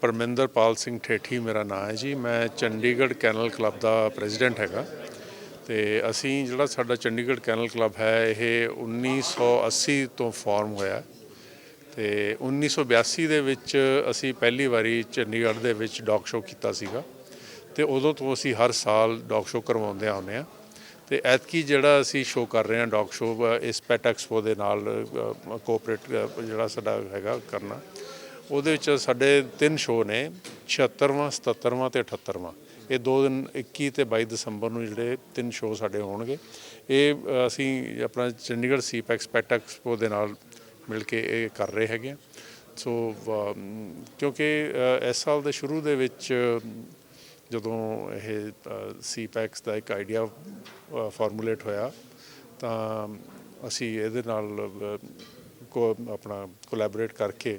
ਪਰਮਿੰਦਰਪਾਲ ਸਿੰਘ ਠੇਠੀ ਮੇਰਾ ਨਾਮ ਹੈ ਜੀ। ਮੈਂ ਚੰਡੀਗੜ੍ਹ ਕੈਨਲ ਕਲੱਬ ਦਾ ਪ੍ਰੈਜ਼ੀਡੈਂਟ ਹੈਗਾ ਤੇ ਅਸੀਂ ਜਿਹੜਾ ਸਾਡਾ ਚੰਡੀਗੜ੍ਹ ਕੈਨਲ ਕਲੱਬ ਹੈ, ਇਹ 1980 ਤੋਂ ਫਾਰਮ ਹੋਇਆ ਤੇ 1982 ਦੇ ਵਿੱਚ ਅਸੀਂ ਪਹਿਲੀ ਵਾਰੀ ਚੰਡੀਗੜ੍ਹ ਦੇ ਵਿੱਚ ਡੌਗ ਸ਼ੋਅ ਕੀਤਾ ਸੀਗਾ ਤੇ ਉਦੋਂ ਤੋਂ ਅਸੀਂ ਹਰ ਸਾਲ ਡੌਗ ਸ਼ੋਅ ਕਰਵਾਉਂਦੇ ਆਉਂਦੇ ਆ ਤੇ ਐਤਕੀ ਜਿਹੜਾ ਅਸੀਂ ਸ਼ੋਅ ਕਰ ਰਹੇ ਹਾਂ ਡੌਗ ਸ਼ੋਅ ਇਸ ਪੈਟ ਐਕਸਪੋ ਦੇ ਨਾਲ ਕੋਆਪਰੇਟ ਜਿਹੜਾ ਸਾਡਾ ਹੈਗਾ ਕਰਨਾ ਉਹਦੇ ਵਿੱਚ ਸਾਡੇ ਤਿੰਨ ਸ਼ੋਅ ਨੇ 76ਵਾਂ 77ਵਾਂ ਤੇ 78ਵਾਂ ਇਹ ਦੋ ਦਿਨ 21 ਤੇ 22 ਦਸੰਬਰ ਨੂੰ ਜਿਹੜੇ ਤਿੰਨ ਸ਼ੋਅ ਸਾਡੇ ਹੋਣਗੇ। ਇਹ ਅਸੀਂ ਆਪਣਾ ਚੰਡੀਗੜ੍ਹ ਸੀਪੈਕਸ ਪੈਟ ਐਕਸਪੋ ਦੇ ਨਾਲ ਮਿਲ ਕੇ ਇਹ ਕਰ ਰਹੇ ਹੈਗੇ ਆ। ਸੋ ਕਿਉਂਕਿ ਇਸ ਸਾਲ ਦੇ ਸ਼ੁਰੂ ਦੇ ਵਿੱਚ, ਜਦੋਂ ਇਹ ਸੀਪੈਕਸ ਦਾ ਇੱਕ ਆਈਡੀਆ ਫਾਰਮੂਲੇਟ ਹੋਇਆ, ਤਾਂ ਅਸੀਂ ਇਹਦੇ ਨਾਲ ਕੋ, ਆਪਣਾ ਕੋਲੈਬੋਰੇਟ ਕਰਕੇ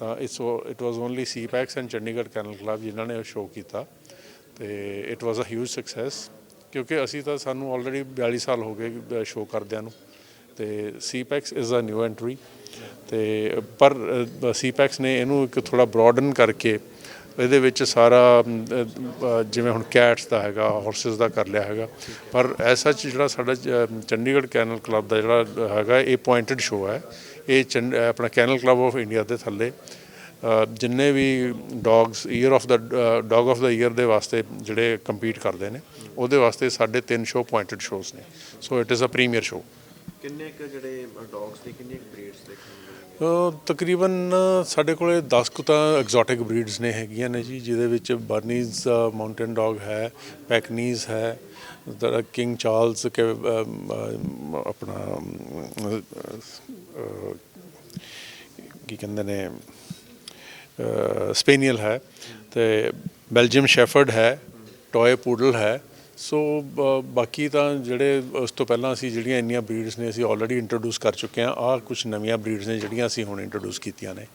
ਤਾਂ it's it was only CPEX and Chandigarh Kennel Club ਜਿਨ੍ਹਾਂ ਨੇ ਉਹ ਸ਼ੋਅ ਕੀਤਾ। ਤੇ it was a huge success ਕਿਉਂਕਿ ਅਸੀਂ ਤਾਂ ਸਾਨੂੰ ਆਲਰੇਡੀ 42 ਸਾਲ ਹੋ ਗਏ ਸ਼ੋਅ ਕਰਦਿਆਂ ਨੂੰ। ਤੇ CPEX is a new entry ਤੇ ਪਰ ਸੀਪੈਕਸ ਨੇ ਇਹਨੂੰ ਇੱਕ ਥੋੜਾ ਬ੍ਰੋਡਨ ਕਰਕੇ ਇਹਦੇ ਵਿੱਚ ਸਾਰਾ ਜਿਵੇਂ ਹੁਣ ਕੈਟਸ ਦਾ ਹੈਗਾ ਹਾਰਸਸ ਦਾ ਕਰ ਲਿਆ ਹੈਗਾ। ਪਰ ਐਸਾ ਜਿਹੜਾ ਸਾਡਾ ਚ- ਚੰਡੀਗੜ੍ਹ ਕੈਨਲ ਕਲੱਬ ਦਾ ਜਿਹੜਾ ਹੈਗਾ, ਇਹ ਪੁਆਇੰਟਡ ਸ਼ੋਅ ਹੈ। ਇਹ ਚੰਡ- ਆਪਣਾ ਕੈਨਲ ਕਲੱਬ ਆਫ ਇੰਡੀਆ ਦੇ ਥੱਲੇ। ਜਿੰਨੇ ਵੀ dogs year of the dog of the year ਦੇ ਵਾਸਤੇ ਜਿਹੜੇ ਕੰਪੀਟ ਕਰਦੇ ਨੇ, ਉਹਦੇ ਵਾਸਤੇ ਸਾਡੇ ਤਿੰਨ ਸ਼ੋਅ ਪੁਆਇੰਟਡ ਸ਼ੋਅਸ ਨੇ। So it is a premier show ਕਿੰਨੇ ਕੁ ਜਿਹੜੇ ਡੌਗਸ ਦੇ ਕਿੰਨੇ ਬਰੀਡਸ ਦੇਖਣ ਨੂੰ ਅ, ਤਕਰੀਬਨ ਸਾਡੇ ਕੋਲੇ 10 ਕੁ ਤਾਂ ਐਗਜ਼ੋਟਿਕ ਬਰੀਡਸ ਨੇ ਹੈਗੀਆਂ ਨੇ ਜੀ ਜਿਹਦੇ ਵਿੱਚ ਬਰਨੀਜ਼ ਮਾਊਂਟੇਨ ਡੌਗ ਹੈ ਪੈਕਨੀਜ਼ ਹੈ ਜਿਹੜਾ ਕਿੰਗ ਚਾਰਲਸ ਕੇ ਅ, ਅਮ, ਆਪਣਾ ਅਮ, ਅ, ਕੀ ਕਹਿੰਦੇ ਨੇ ਸਪੇਨੀਅਲ ਹੈ ਤੇ ਬੈਲਜੀਅਮ ਸ਼ੈਫਰਡ ਹੈ ਟੋਏ ਪੂਡਲ ਹੈ ਸੋ ਬ- ਬਾਕੀ ਤਾਂ ਜਿਹੜੇ ਉਸ ਤੋਂ ਪਹਿਲਾਂ ਅਸੀਂ ਜਿਹੜੀਆਂ ਇੰਨੀਆਂ ਬਰੀਡਸ ਨੇ ਅਸੀਂ ਆਲਰੇਡੀ ਇੰਟਰੋਡਿਊਸ ਕਰ ਚੁੱਕੇ ਹਾਂ। ਆਹ ਕੁਝ ਨਵੀਆਂ ਬਰੀਡਸ ਨੇ ਜਿਹੜੀਆਂ ਅਸੀਂ ਹੁਣ ਇੰਟਰੋਡਿਊਸ ਕੀਤੀਆਂ ਨੇ।